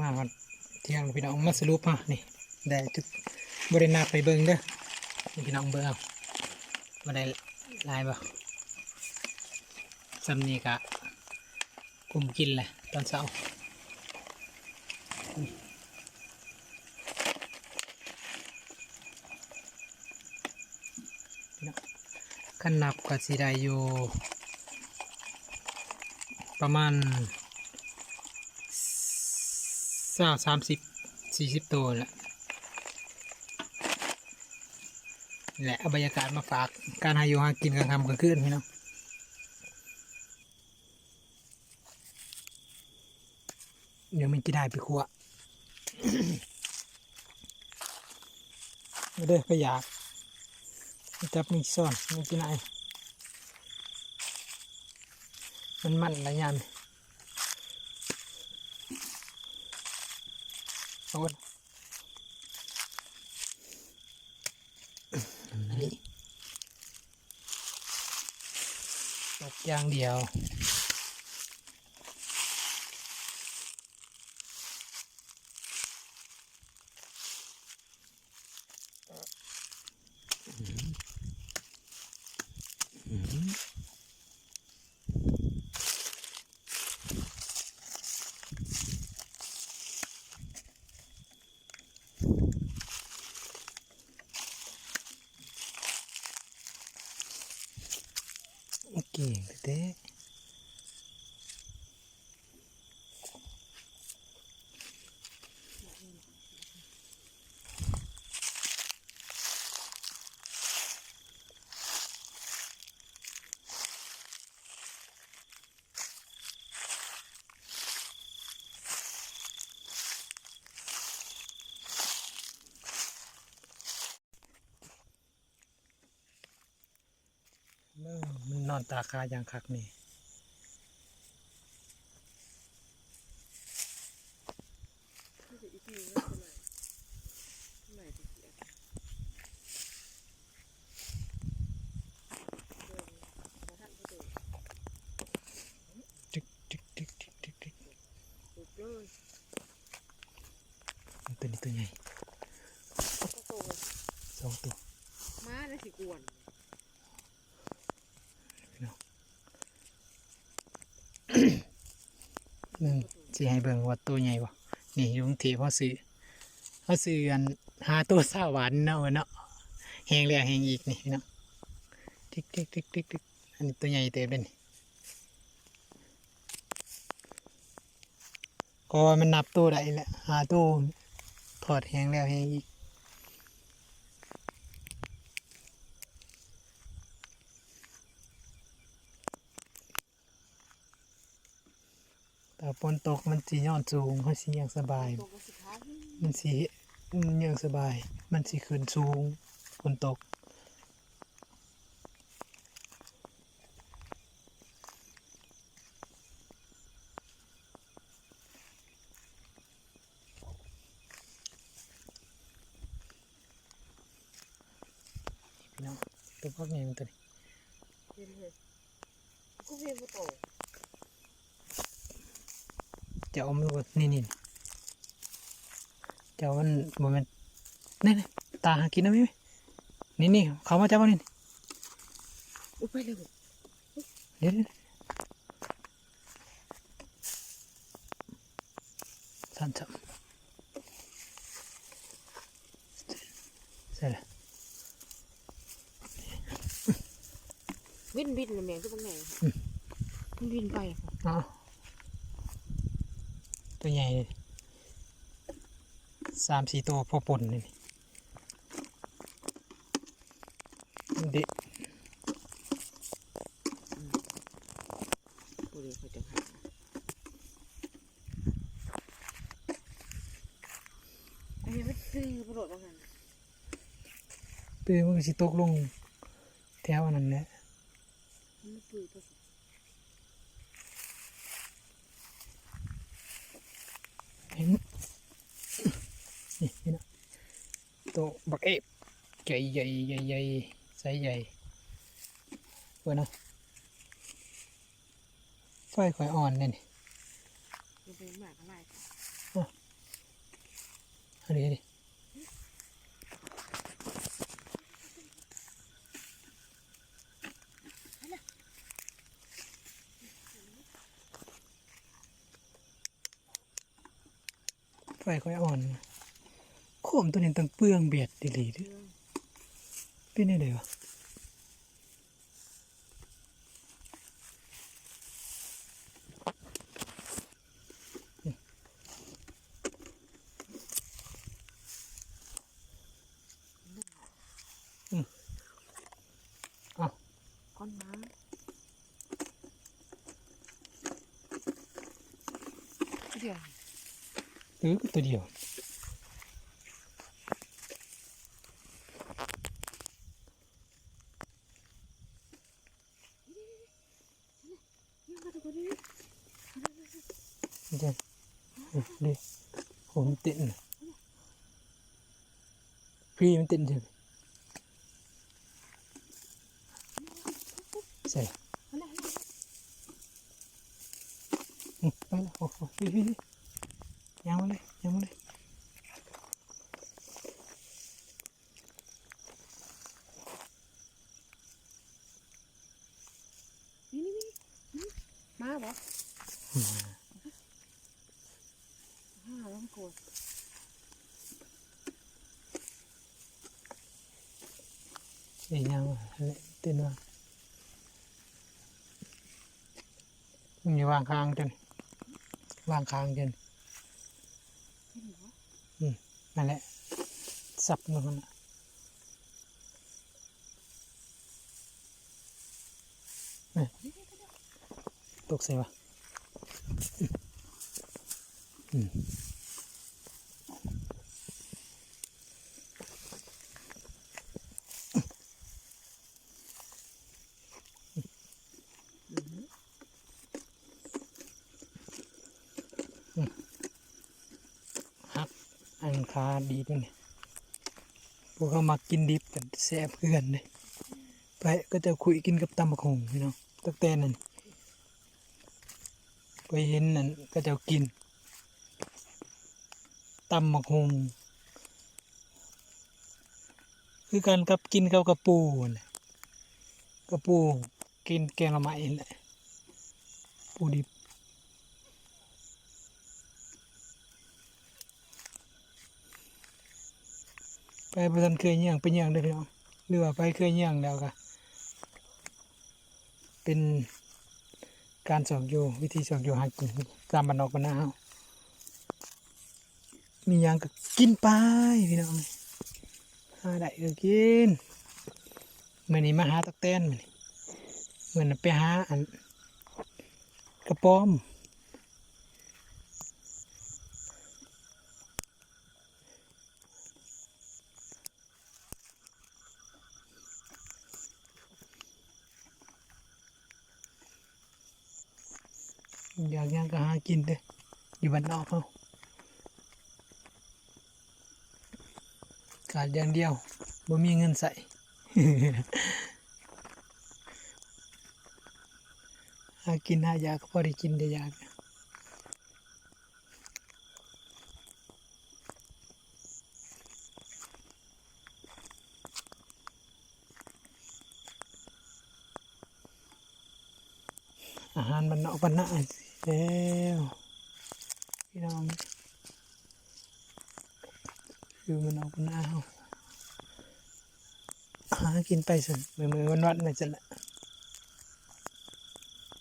มาเที่ยงพี่น้องมาสรุปมานี่ได้จุดบริณาไปเบิ่งเด้อพี่น้องเบิ่งเอามาได้ลายบ่สำนีกะกลุ่มกินแหละตอนเช้าขันนับก็สิได้อยู่ประมาณ สาสามสิบสี่สิบตัวแหละแหละเอาบรรยากาศมาฝากการหาอยู่หากินกางค่ำกลางคืนพี่น้องเดี๋ยวมันจะได้ไปครัวไม่ได้ก็อยากจับมีซ่อนมีกินไหนมันมันอะไรยัน เอาไว้นี่ตกอย่างเดียว เนอนตาคาอย่างคักนี่จึกจึกจึกจึกจึกจึกตัวนี้ตัวใหญ่สองตัวมาได้สิกวน หนึ่งสิให้เบิ่งว่าตัวใหญ่บ่นี่ยุงทีพ่อซื้อเขาซื้ออันหาตัวสาหวานเนาะเนาะแหงแล้วแหงอีกนี่เน้องทิกติ๊กติ๊กทิกทิกอันนี้ตัวใหญ่เต็มเลยนี่ก็มันนับตัวได้แหละหาตัวถอดแหงแล้วแหงอีก ฝนตกมันสีย้อนสูงเขาสีอยังสบาย มันสีมันยังสบาย มันสีขึ้นสูงฝนตกพี่น้องตัวพวกนี้มันตัวนี้เห็นเลยก็เห็นบ่โตจะ เอามันว่านี่นี่จะเอามันบ่แมันนี่นี่ตาหากินนะไหมนี่นี่เขามาจับเอานี่นี่อุ้ยไปเลยบ่เดี๋ยวเดี๋ยวสั่นจับเสร็จแล้ววินวินน่ะแม่งคือบ่ไงมันวินไปเอา ตัวใหญ่เลยสามสี่ตัวพอปนเลยนี่เด็กบ่ได้เขาจังหาอันนี้มันซื้อบ่โดดว่างั้นปืนมันก็สิตกลงแถวอันนั้นแหละ มันซื้อตัวสิ เห็นนี่นี่นะตัวบักเอฟ ใหญ่ใหญ่ใหญ่ใหญ่ไซส์ใหญ่เพื่อนนะไฟข่อยอ่อนเนี่ยนี่มันเป็นหมากอะไรอะอันนี้อันนี้ไฟค่อยอ่อนโคมตัวนี้ตั้งเปลืองเบียดดีหลีเด้อเป็นยังไงวะก้อนน้ำเดี๋ย วเออตัว เดียวยังมาตะกุนี้มันจะเออดิผมนเต้นน่ะพี่มันเต้นใช่ไหมใส่ เอาละ อืมไปแล้วโอ้โหพี่พี่พี่ยังมาเลยยังมาเลย นี่นี่นี่ มาบ่อืมห้าแล้วกดเอ้ยยังมาเลยเต้นว่ามึงอย่าวางค้างจนวางค้างจนเห็นบ่นั่นแหละสับมันน่ะนี่ ตกใส่วะอืมฮักอันคาดีด้วยเนี่ยพวกเขามากินดิบกันแซ่บเพื่อนเลยไปก็จะคุยกินกับตำบักหงพี่น้องตั้งแต่นั้น ไปเห็นนั่นก็จะกินตำบักหงคือการกับกินกับกระปูนั่นแหละกระปูกินแกงละไม้นั่นแหละปูดิบไปประทันเคยเยี่ยงเป็นเยี่ยงได้พี่น้องหรือว่าไปเคยเยี่ยงแล้วก็เป็น การสอบอยู่วิธีสอบอยู่หากินตามบันนอกกันนนาเฮามียางก็กินไปพี่น้องหาได้ก็กินเมื่อนี้มาหาตักเต้นเมื่อนั้นไปหาอันกระป๋อม อยากหยังก็หากินเด้ออยู่บ้านนอกเขาขาดอย่างเดียวบ่มีเงินใส่หากินหายากก็พอได้กินได้ยาก อาหารมันนอกบ้านนาแล้วพี่น้องคือมันออกบ้านนาเฮาหากินไปสิมือมือวันวันน่ะจะละ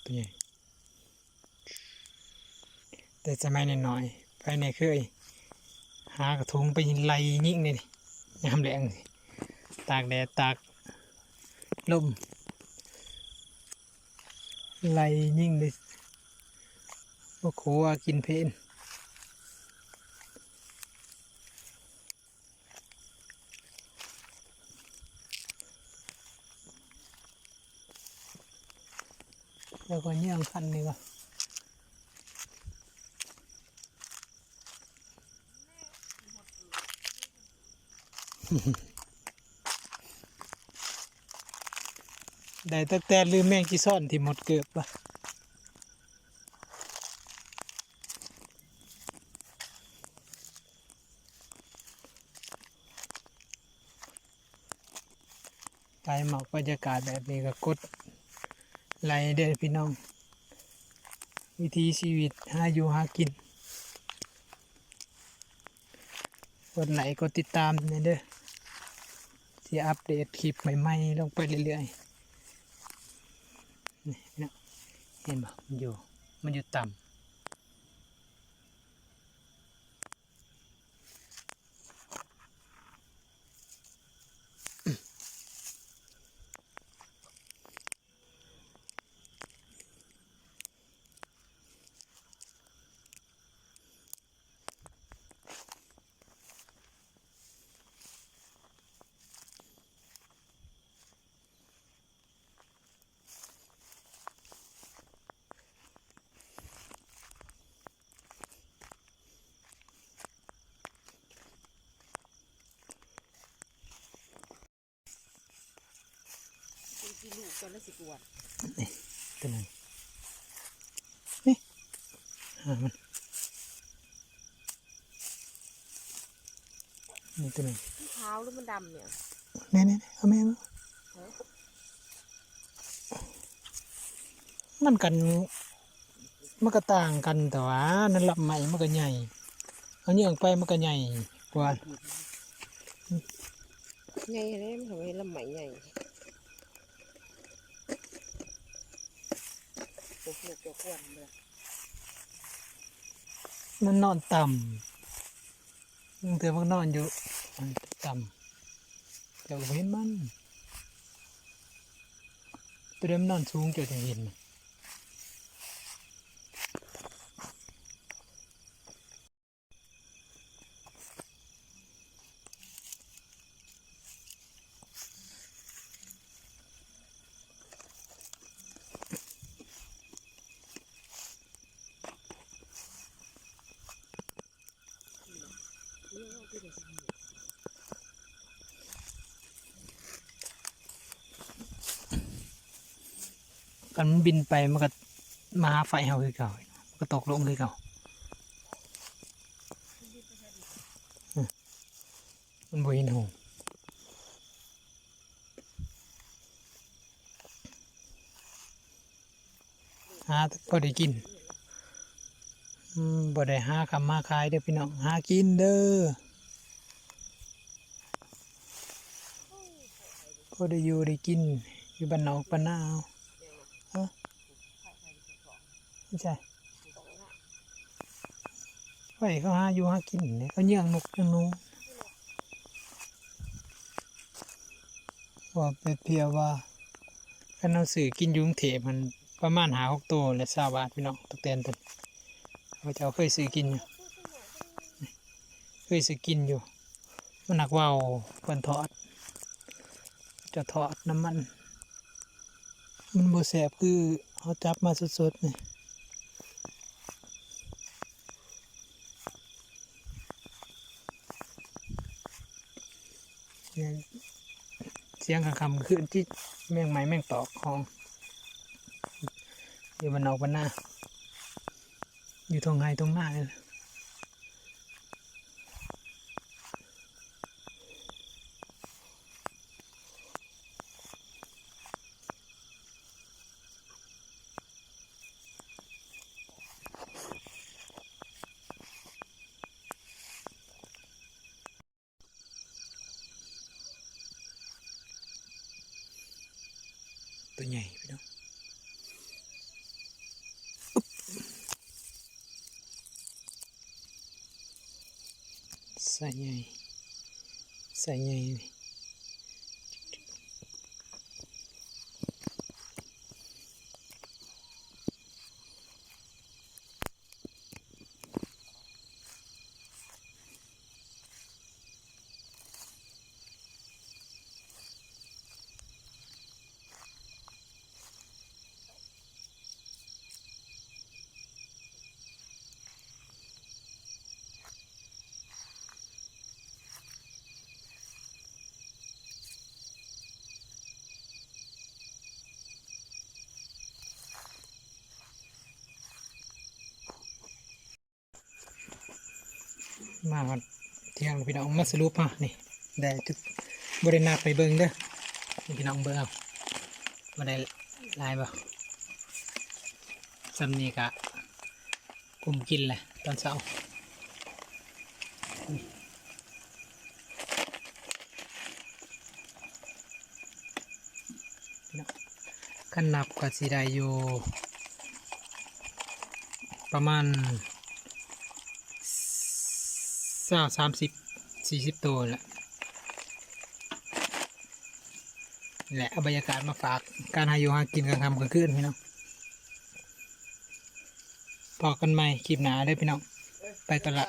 เป็นไงแต่สมัยน้อยๆไปในเคยหากระทุงไปไล่ยิงนี่ยามแรงตากแดดตากลม ไล่ยิ่งเลยว่าโคว่ากินเพลนแล้วก็เยี่ยงคันนี่ก็ ได้ตั้งแต่ลืมแมงกีซ่อนที่หมดเกือบละไปหมักบรรยากาศแบบนี้ก็กดไหลเด้อพี่น้อง วิธีชีวิตหาอยู่หากิน กดไหลก็ติดตามเนี่ยเด้อที่อัปเดตคลิปใหม่ๆลงไปเรื่อยๆ นี่น้องเห็นปะมันอยู่ มันอยู่ต่ำ ลูกตอนละสิบกว่าตัวนึงนี่หามันนี่ตัวนึงที่เท้าแล้วมันดำเนี่ยนี่นี่เอาแม่มามันกันมันก็ต่างกันแต่ว่านั่นลำใหม่มันก็ใหญ่เอาเยื่องไปมันก็ใหญ่กว่าไงเนี่ยมันทำให้ลำไหมไงโอ้โหเกี่ยวกับเลยมันนอนต่ำมึงเธอมันนอนอยู่มันต่ำเจ้าเห็นมันตัวเดิมนนอนสูงเจ้าจะเห็นมัน กันมันบินไปมันก็มาหาไฟเฮาคือเก่ามันก็ตกลงคือเก่ามันบ่เห็นหงหาพอได้กินอืมบ่ได้หาคำมาขายเด้อพี่น้องหากินเด้อพอได้อยู่ได้กินอยู่บ้านนอกบ้านนาเอา ไม่ใช่ไฟเขาหาอยู่หากินเนี่ยเขาเยี่ยงนกเยี่ยงนูว่าไปเพียว่าคันเอาสื่อกินยุงเทพมันประมาณหาหกตัวและสาบาทพี่น้องตกเตนตันเขาเจ้าเคยซื้อกินอยู่เคยซื้อกินอยู่มันหนักว่าวเปินทอด จะทอดน้ำมัน มันโบแสบคือเขาจับมาสดๆนี่เนี่ยเสียงคำคำคือที่แมงไม้แมงตอกของอยู่บนนอกบนหน้า อยู่ตรงไห้ตรงหน้าเลย ใหญ่พี่น้องอุ๊บใส่ใหญ่ใส่ใหญ่ มาวันเที่ยงพี่น้องมาสรุปมานี่ได้จุดบริณาไปเบิงเด้อนี่พี่น้องเบิ่งเอาบ่ได้หลายบ่สำนี้กะกลุ่มกินแหละตอนเช้านี่พี่น้องคันนับก็สิได้อยู่ประมาณ สาสามสิบสี่สิบตัวแหละแหละเอาบรรยากาศมาฝากการหาอยู่หากินกลางค่ำกลางคืนพี่น้องพอกันใหม่คลิปหนาได้พี่น้อง ไปตลาด